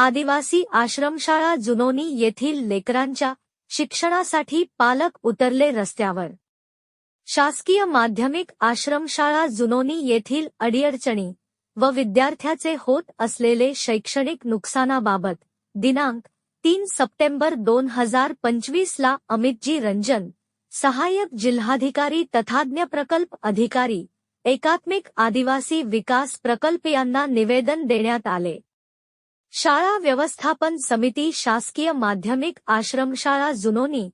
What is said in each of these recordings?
आदिवासी आश्रमशाळा जुनोनी येथील लेकरांच्या शिक्षणासाठी पालक उतरले रस्त्यावर. शासकीय माध्यमिक आश्रमशाळा जुनोनी येथील अडीअडचणी व विद्यार्थ्याचे होत असलेले शैक्षणिक नुकसानाबाबत दिनांक तीन सप्टेंबर दोन हजार पंचवीस ला अमितजी रंजन सहाय्यक जिल्हाधिकारी तथाज्ञ प्रकल्प अधिकारी एकात्मिक आदिवासी विकास प्रकल्प यांना निवेदन देण्यात आले. शाळा व्यवस्थापन समिती शासकीय माध्यमिक आश्रमशाळा जुनोनी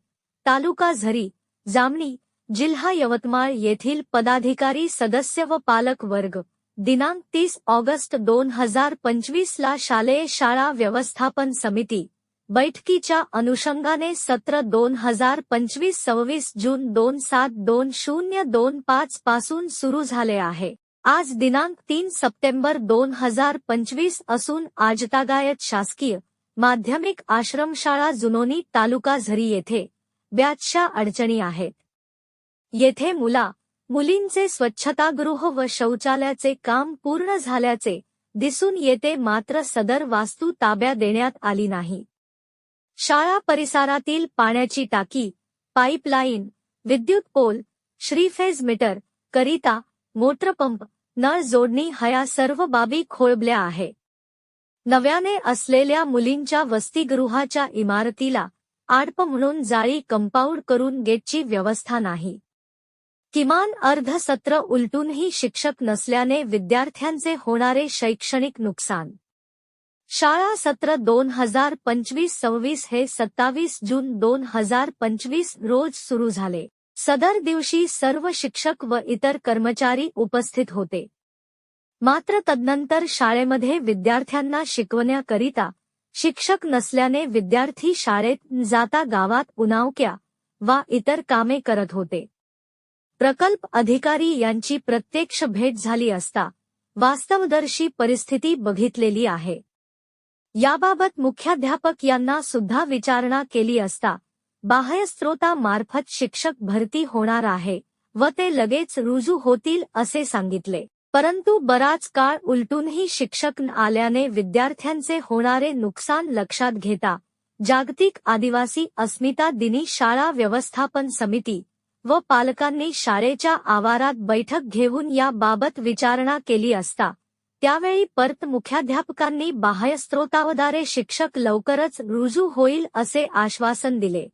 तालुका झरी जामणी जिल्हा यवतमाळ येथील पदाधिकारी सदस्य व पालक वर्ग दिनांक तीस ऑगस्ट दोन हजार पंचवीस ला शालेय शाळा व्यवस्थापन समिती बैठकीच्या अनुषंगाने सत्र दोन हजार पंचवीस सव्वीस जून दोन सात दोन शून्य दोन पाच पासून सुरू झाले आहे. आज दिनांक तीन सप्टेंबर दोन हजार पंचवीस असून आजतागायत शासकीय माध्यमिक आश्रमशाळा जुनोनी तालुका झरी येथे ब्याचशा अडचणी आहेत. येथे मुला मुलींचे स्वच्छतागृह व शौचालयाचे काम पूर्ण झाल्याचे दिसून येते मात्र सदर वास्तू ताब्या देण्यात आली नाही. शाळा परिसरातील पाण्याची टाकी पाईपलाईन विद्युत पोल श्रीफेज मीटर करिता मोटरपंप नळ जोडणी हया सर्व बाबी खोळबल्या आहे. नव्याने असलेल्या मुलींच्या वसतिगृहाच्या इमारतीला आडप म्हणून जाळी कंपाऊंड करून गेटची व्यवस्था नाही. किमान अर्ध सत्र उलटूनही शिक्षक नसल्याने विद्यार्थ्यांचे होणारे शैक्षणिक नुकसान. शाळा सत्र दोन हजार पंचवीस सव्वीस हे सत्तावीस जून दोन हजार पंचवीस रोज सुरू झाले. सदर दिवशी सर्व शिक्षक व इतर कर्मचारी उपस्थित होते. मात्र तदनंतर शाळेमध्ये विद्यार्थ्यांना शिकवण्याकरिता शिक्षक नसल्याने विद्यार्थी शाळेत जाता गावात उनावक्या वा इतर कामे करत होते. प्रकल्प अधिकारी यांची प्रत्यक्ष भेट झाली असता वास्तवदर्शी परिस्थिती बघितलेली आहे. याबाबत मुख्याध्यापक यांना सुद्धा विचारणा केली असता बाह्यस्त्रोतामार्फत शिक्षक भरती होणार आहे व ते लगेच रुजू होतील असे सांगितले. परंतु बराच काळ उलटूनही शिक्षक न आल्याने विद्यार्थ्यांचे होणारे नुकसान लक्षात घेता जागतिक आदिवासी अस्मिता दिनी शाळा व्यवस्थापन समिती व पालकांनी शाळेच्या आवारात बैठक घेऊन याबाबत विचारणा केली असता त्यावेळी परत मुख्याध्यापकांनी बाह्यस्त्रोतावदारे शिक्षक लवकरच रुजू होईल असे आश्वासन दिले.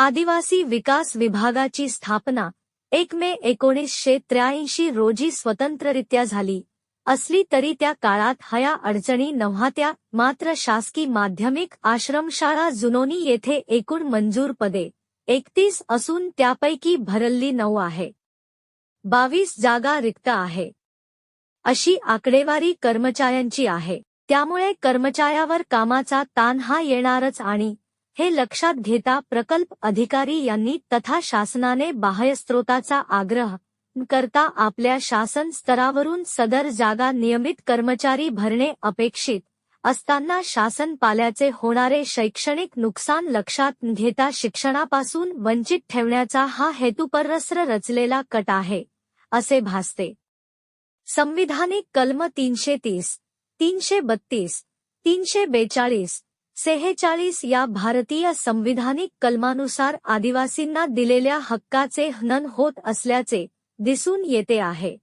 आदिवासी विकास विभागाची स्थापना एक मे एकोणीसशे त्र्याऐंशी रोजी स्वतंत्ररित्या झाली. असली तरी त्या काळात हया अडचणी नव्हत्या मात्र शासकीय माध्यमिक आश्रमशाळा जुनोनी येथे एकूण मंजूर पदे एकतीस असून त्यापैकी भरल्ली नऊ आहे. बावीस जागा रिक्त आहे. अशी आकडेवारी कर्मचाऱ्यांची आहे. त्यामुळे कर्मचाऱ्यावर कामाचा ताण हा येणारच आणि हे लक्षात घेता प्रकल्प अधिकारी यांनी तथा शासनाने बाह्यस्त्रोताचा आग्रह करता आपल्या शासन स्तरावरून सदर जागा नियमित कर्मचारी भरणे अपेक्षित असताना शासन पाल्याचे होणारे शैक्षणिक नुकसान लक्षात घेता शिक्षणापासून वंचित ठेवण्याचा हा हेतुपरस्र रचलेला कट आहे असे भासते. संविधानिक कलम तीनशे तीस तीनशे बत्तीस तीनशे बेचाळीस सेहेचाळीस या भारतीय संविधानिक कलमानुसार आदिवासींना दिलेल्या हक्काचे हनन होत असल्याचे दिसून येते आहे.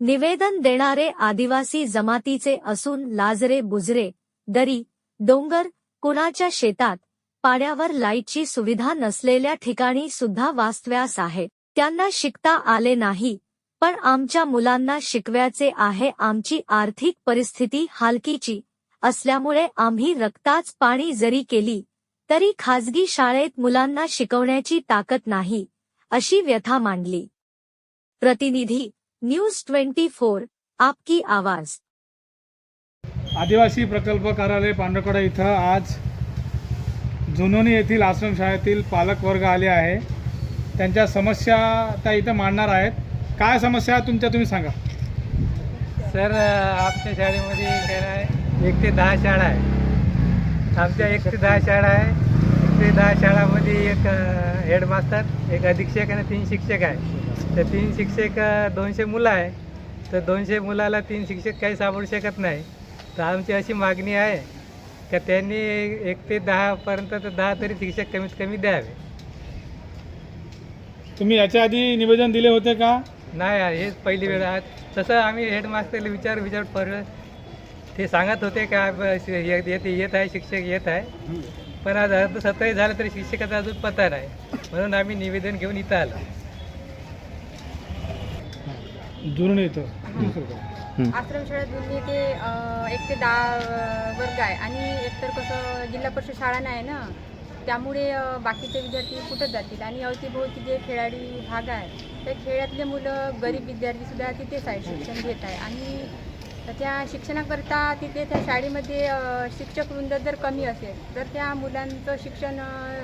निवेदन देणारे आदिवासी जमातीचे असून लाजरे बुजरे दरी डोंगर कुणाच्या शेतात पाड्यावर लाईटची सुविधा नसलेल्या ठिकाणी सुद्धा वास्तव्यास आहे. त्यांना शिकता आले नाही पण आमच्या मुलांना शिकव्याचे आहे. आमची आर्थिक परिस्थिती हालकीची असल्यामुळे आम्ही रक्ताच पाणी जरी केली तरी खाजगी शाळेत मुलांना शिकवण्याची ताकद नाही अशी व्यथा मांडली. प्रतिनिधी न्यूज ट्वेंटी फोर आपकी आवाज. आदिवासी प्रकल्प कार्यालय पांढरकडा इथं आज जुनोनी येथील आश्रमशाळेतील पालक वर्ग आले आहे. त्यांच्या समस्या त्या इथं मांडणार आहेत. काय समस्या तुमच्या तुम्ही सांगा. सर आमच्या शाळेमध्ये काय आहे एक ते दहा शाळा आहे. आमच्या एक ते दहा शाळा आहे. एक ते दहा शाळामध्ये एक हेडमास्तर एक अधीक्षक आणि तीन शिक्षक आहे. तर तीन शिक्षक दोनशे मुलं आहे. तर दोनशे मुलाला तीन शिक्षक काही सापडू शकत नाही. तर आमची अशी मागणी आहे का त्यांनी एक ते दहापर्यंत तर दहा तरी शिक्षक कमीत कमी द्यावे. तुम्ही याच्या आधी निवेदन दिले होते का? नाही हेच पहिली वेळ आहे. तसं आम्ही हेडमास्टरला विचार विचार परत ते सांगत होते का येत येत येत आहे शिक्षक येत आहे. पण आज अर्ध सत्ताही झालं तरी शिक्षकाचा अजून पत्ता नाही. म्हणून आम्ही निवेदन घेऊन इथं आलो. जुरून येतं आश्रमशाळा दोन्ही ते अ, एक ते दहा वर्ग आहे. आणि एकतर कसं जिल्हा परिषद शाळा नाही ना त्यामुळे बाकीचे विद्यार्थी कुठं जातील? आणि अवतीभोवती जे खेळाडी भाग आहे त्या खेळातले मुलं गरीब विद्यार्थीसुद्धा तिथेच आहे शिक्षण घेत आहे. आणि त्या शिक्षणाकरता तिथे त्या शाळेमध्ये शिक्षक वृंद जर कमी असेल तर त्या मुलांचं शिक्षण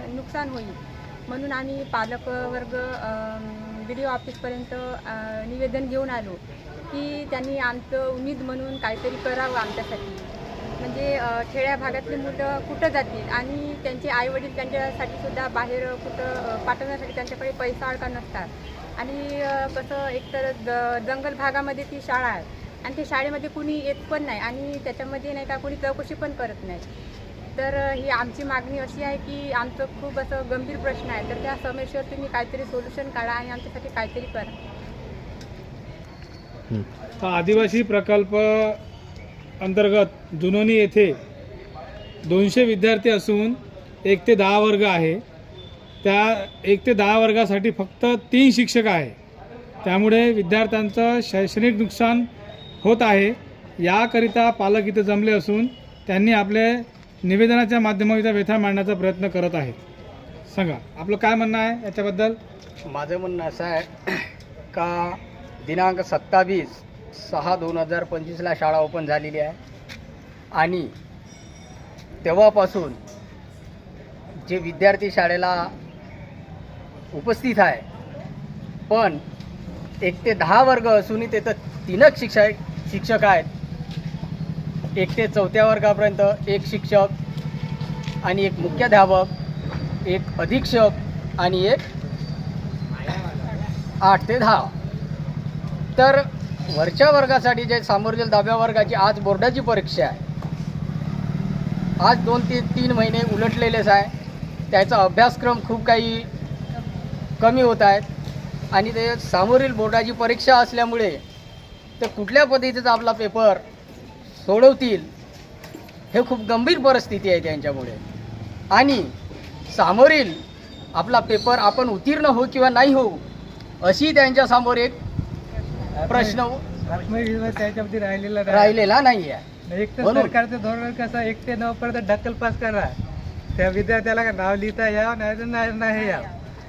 नुकसान होईल. म्हणून आम्ही पालक वर्ग बी डी ओ ऑफिसपर्यंत निवेदन घेऊन आलो की त्यांनी आमचं उमेद म्हणून काहीतरी करावं आमच्यासाठी. म्हणजे खेड्या भागातली मुलं कुठं जातील आणि त्यांचे आईवडील त्यांच्यासाठी सुद्धा बाहेर कुठं पाठवण्यासाठी त्यांच्याकडे पैसा अडका नसतात. आणि कसं एकतर ज जंगल भागामध्ये ती शाळा आहे आणि त्या शाळेमध्ये कुणी येत पण नाही आणि त्याच्यामध्ये नाही का कुणी चौकशी पण करत नाही. तर ही आमची मागणी अशी आहे की आमचं खूप असं गंभीर प्रश्न आहे. तर त्या समस्येवर तुम्ही काहीतरी सोल्युशन काढा आणि आमच्यासाठी काहीतरी करा. आदिवासी प्रकल्प अंतर्गत जुनोनी येथे दोनशे विद्यार्थी असून एक ते दहा वर्ग आहे. त्या एक ते दहा वर्गासाठी फक्त तीन शिक्षक आहे. त्यामुळे विद्यार्थ्यांचं शैक्षणिक नुकसान होत आहे. याकरिता पालक इथं जमले असून त्यांनी आपले निवेदनाच्या माध्यमातून इथं व्यथा मांडण्याचा प्रयत्न करत आहेत. सांगा आपलं काय म्हणणं आहे याच्याबद्दल? माझं म्हणणं असं आहे का दिनांक सत्तावीस सहा दोन हजार पंचवीसला शाळा ओपन झालेली आहे. आणि तेव्हापासून जे विद्यार्थी शाळेला उपस्थित आहे पण एक ते दहा वर्ग असूनही तिथं तीनच शिक्षक शिक्षक आहेत. एक ते चौथ्या वर्गापर्यंत एक शिक्षक आणि एक मुख्याध्यापक एक अधीक्षक आणि एक आठ ते दहा. तर वरच्या वर्गासाठी जे सामोरील दहाव्या वर्गाची आज बोर्डाची परीक्षा आहे. आज दोन ते तीन महिने उलटलेलेच आहे. त्याचा अभ्यासक्रम खूप काही कमी होत आहेत. आणि ते सामोरील बोर्डाची परीक्षा असल्यामुळे ते कुठल्या पद्धतीचा आपला पेपर सोडवतील हे खूप गंभीर परिस्थिती आहे त्यांच्यामुळे. आणि सामोरील आपला पेपर आपण उत्तीर्ण हो किंवा नाही हो अशी त्यांच्यासमोर एक प्रश्न त्याच्यामध्ये राहिलेला नाही. राहिलेला नाही आहे एक तर सरकारचं धोरण कसं एक ते नऊ पर्यंत ढकल पास करा. त्या विद्यार्थ्याला नाव लिहिता यावं? नाही तर नाही यावं.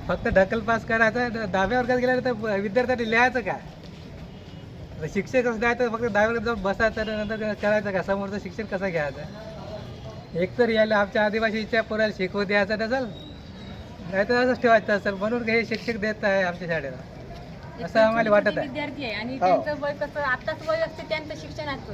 फक्त ढकल पास करायचं दहाव्या वर्गात गेल्यानंतर विद्यार्थ्यांनी लिहायचं का? आता शिक्षक द्यायचं फक्त वर्गात जाऊन बसायचं नंतर करायचं का? समोरचं शिक्षण कसं घ्यायचं? एक तर यायला आमच्या आदिवासीच्या पोराला शिकवू द्यायचं नसेल नाही तर असंच ठेवायचं असेल म्हणून हे शिक्षक देत आहे आमच्या शाळेला. असं आम्हाला वाटत आहे. विद्यार्थी आहे आणि हो. त्यांचं वय कसं आताच वय असते त्यांचं शिक्षणाचं.